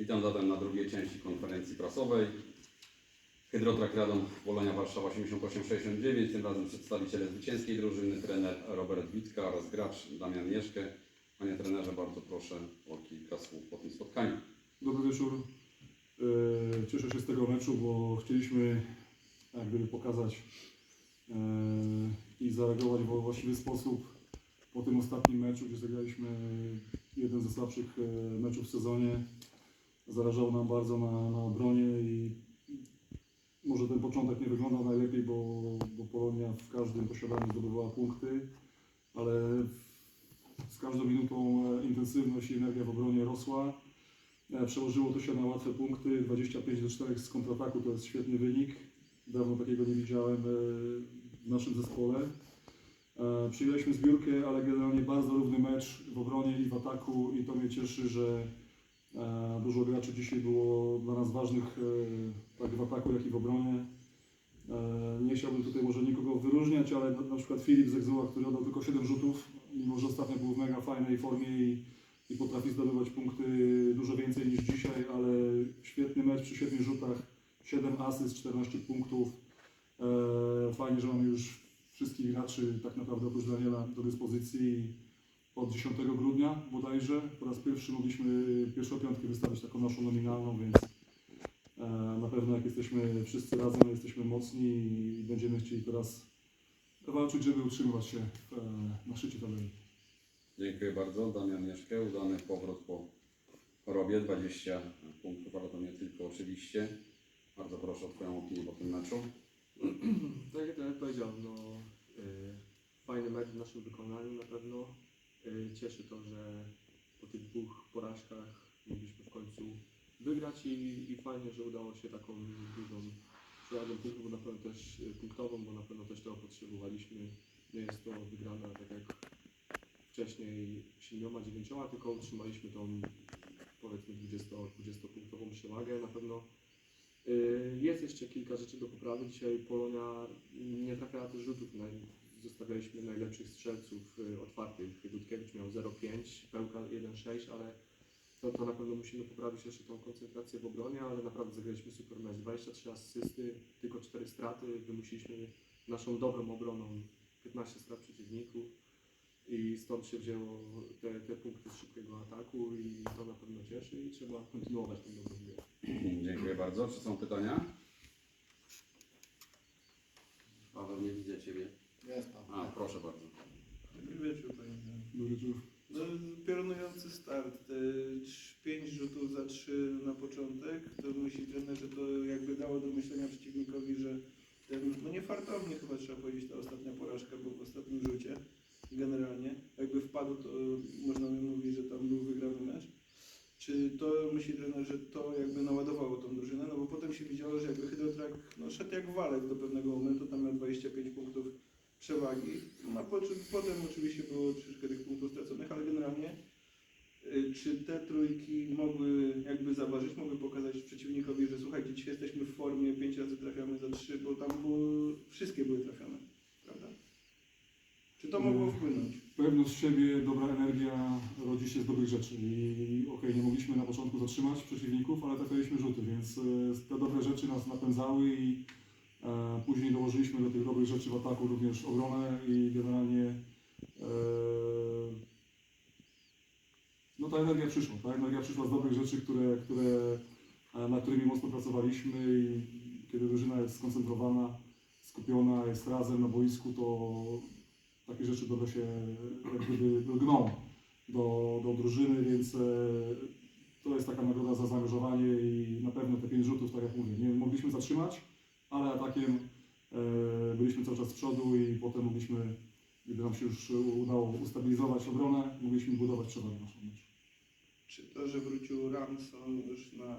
Witam zatem na drugiej części konferencji prasowej. Hydrotrak Radom Polonia Warszawa 8869, tym razem przedstawiciele zwycięskiej drużyny, trener Robert Witka oraz gracz Damian Mieszkę. Panie trenerze, bardzo proszę o kilka słów po tym spotkaniu. Dobry wieczór. E, Cieszę się z tego meczu, bo chcieliśmy jak gdyby pokazać e, i zareagować w właściwy sposób po tym ostatnim meczu, gdzie zagraliśmy jeden ze słabszych e, meczów w sezonie. Zależało nam bardzo na, na obronie i może ten początek nie wyglądał najlepiej, bo, bo Polonia w każdym posiadaniu zdobywała punkty, ale z każdą minutą e, intensywność i energia w obronie rosła. E, Przełożyło to się na łatwe punkty. 25 do 4 z kontrataku to jest świetny wynik. Dawno takiego nie widziałem e, w naszym zespole. Przyjęliśmy zbiórkę, ale generalnie bardzo równy mecz w obronie i w ataku i to mnie cieszy, że dużo graczy dzisiaj było dla nas ważnych e, tak w ataku, jak i w obronie. E, Nie chciałbym tutaj może nikogo wyróżniać, ale na, przykład Filip Zegzuła, który oddał tylko 7 rzutów, mimo że ostatnio był w mega fajnej formie i i potrafi zdobywać punkty dużo więcej niż dzisiaj, ale świetny mecz przy świetnych rzutach, 7 asyst, 14 punktów. E, Fajnie, że mamy już wszystkich graczy tak naprawdę oprócz Daniela do dyspozycji od 10 grudnia bodajże. Po raz pierwszy mogliśmy pierwszą piątkę wystawić taką naszą nominalną, więc e, na pewno jak jesteśmy wszyscy razem, jesteśmy mocni i będziemy chcieli teraz walczyć, żeby utrzymywać się w, e, na szczycie tabeli. Dziękuję bardzo. Damian Mieszkę, udany powrót po chorobie, 20 punktów, ale to nie tylko oczywiście. Bardzo proszę o Twoją opinię po tym meczu. Tak jak trener powiedział, no, y, fajny mecz w naszym wykonaniu na pewno. Y, cieszy to, że po tych dwóch porażkach mogliśmy w końcu wygrać i, i fajnie, że udało się taką dużą przejadą punktów, bo na pewno też y, punktową, bo na pewno też tego potrzebowaliśmy. Nie jest to wygrana tak jak wcześniej siedmioma, dziewięcioma, tylko utrzymaliśmy tą powiedzmy 20, 20 punktową przewagę. Na pewno Y, Jest jeszcze kilka rzeczy do poprawy. Dzisiaj Polonia nie trafiała też rzutów. Zostawialiśmy najlepszych strzelców y, otwartych. Dudkiewicz miał 0,5, Pełka 1,6, ale to, to na pewno musimy poprawić jeszcze tą koncentrację w obronie, ale naprawdę zagraliśmy super mecz. 23 asysty, tylko 4 straty. Wymusiliśmy naszą dobrą obroną 15 strat przeciwników i stąd się wzięło te, te punkty z szybkiego ataku i to na pewno cieszy i trzeba kontynuować ten dobrą grę. Dziękuję bardzo. Czy są pytania? Paweł, nie widzę Ciebie. Proszę bardzo. Dobry wieczór panie. Dobry wieczór. No, piorunujący start. Te trz- pięć rzutów za trzy na początek. To myśli trener, że to jakby dało do myślenia przeciwnikowi, że ten, no niefartownie chyba trzeba powiedzieć ta ostatnia porażka był w ostatnim rzucie. Generalnie. Jakby wpadł, to można by mówić, że tam był wygrany mecz. Czy to myśli trener, że to jakby naładowało tą drużynę? No bo potem się widziało, że jakby Hydrotrak no, szedł jak walec do pewnego momentu, tam miał 25 punktów przewagi. No, a po, potem oczywiście było troszeczkę tych punktów straconych, ale generalnie y, czy te trójki mogły jakby zaważyć, mogły pokazać przeciwnikowi, że słuchajcie, dzisiaj jesteśmy w formie, pięć razy trafiamy za trzy, bo tam było, wszystkie były trafione, prawda? Czy to mogło wpłynąć? Pewność siebie, dobra energia rodzi się z dobrych rzeczy i okej, nie mogliśmy na początku zatrzymać przeciwników, ale trafialiśmy rzuty, więc e, te dobre rzeczy nas napędzały i później dołożyliśmy do tych dobrych rzeczy w ataku również obronę i generalnie e, no ta energia przyszła, ta energia przyszła z dobrych rzeczy, które, które, e, na którymi mocno pracowaliśmy i kiedy drużyna jest skoncentrowana, skupiona, jest razem na boisku, to takie rzeczy dobre się jak gdyby lgną do, do drużyny, więc e, to jest taka nagroda za zaangażowanie i na pewno te pięć rzutów, tak jak mówię, nie mogliśmy zatrzymać, ale atakiem byliśmy cały czas z przodu i potem mogliśmy, gdy nam się już udało ustabilizować obronę, mogliśmy budować przewagę naszą mecz. Czy to, że wrócił Ramson już na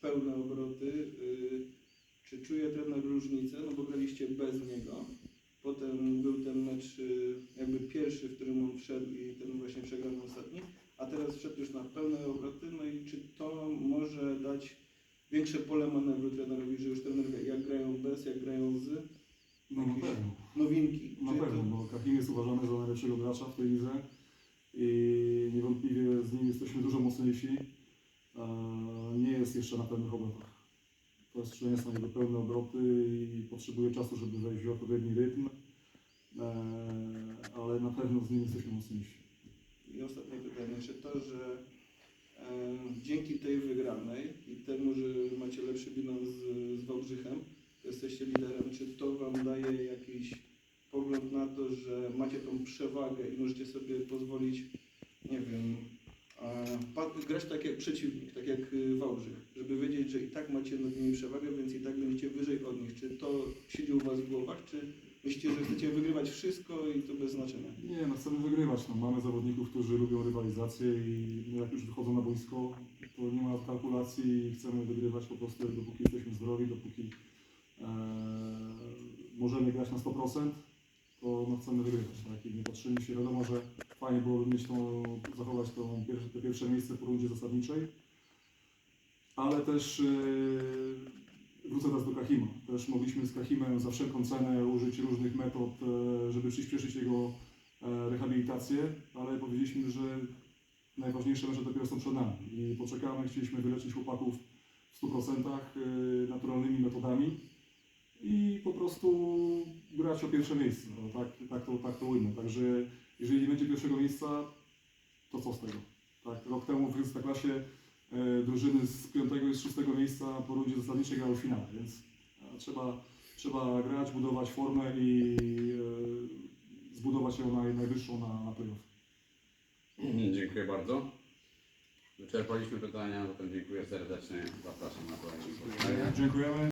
pełne obroty, y, czy czuje trener różnicę? No bo graliście bez niego. Potem był ten mecz y, jakby pierwszy, w którym on wszedł i ten właśnie przegrany ostatni, a teraz wszedł już na pełne obroty. No i czy to może dać większe pole manewru trenerowi, że już trener jak grają bez, jak grają z No na Jakieś pewno. nowinki? Na Czy pewno, to- bo Kakim jest uważany za najlepszego gracza w tej lidze i niewątpliwie z nim jesteśmy dużo mocniejsi. Nie jeszcze na pełnych obrotach. To jest nie są jego pełne obroty i potrzebuje czasu, żeby wejść w odpowiedni rytm, e, ale na pewno z nim jesteśmy mocniejsi. I ostatnie pytanie, czy to, że e, dzięki tej wygranej i temu, że macie lepszy bilans z, z Wałbrzychem, jesteście liderem, czy to Wam daje jakiś pogląd na to, że macie tą przewagę i możecie sobie pozwolić, nie wiem, grać tak jak przeciwnik, tak jak y, Wałbrzych, żeby wiedzieć, że i tak macie nad nimi przewagę, więc i tak będziecie wyżej od nich. Czy to siedzi u Was w głowach, czy myślicie, że chcecie wygrywać wszystko i to bez znaczenia? Nie, no chcemy wygrywać. No, mamy zawodników, którzy lubią rywalizację i no, jak już wychodzą na boisko, to nie ma kalkulacji i chcemy wygrywać po prostu, dopóki jesteśmy zdrowi, dopóki możemy grać na 100%, to no, chcemy wygrywać. Tak? I nie patrzymy się, wiadomo, że fajnie byłoby mieć tą, zachować tą pierwsze, te pierwsze miejsce po rundzie zasadniczej, ale też e, wrócę teraz do Kahima. Też mogliśmy z Kahimem za wszelką cenę użyć różnych metod, e, żeby przyspieszyć jego rehabilitację, ale powiedzieliśmy, że najważniejsze mecze dopiero są przed nami i poczekamy, chcieliśmy wyleczyć chłopaków w 100% e, naturalnymi metodami i po prostu grać o pierwsze miejsce. No, tak, tak, to, tak to ujmę. Także jeżeli nie będzie pierwszego miejsca, to co z tego? Tak, rok temu w Ekstraklasie e, drużyny z piątego i z szóstego miejsca po rundzie zasadniczej grały w finale, więc e, trzeba, trzeba grać, budować formę i e, zbudować ją na najwyższą na, na playoff. Dziękuję bardzo. Wyczerpaliśmy pytania, zatem dziękuję serdecznie. Zapraszam na kolejne spotkanie. Dziękujemy.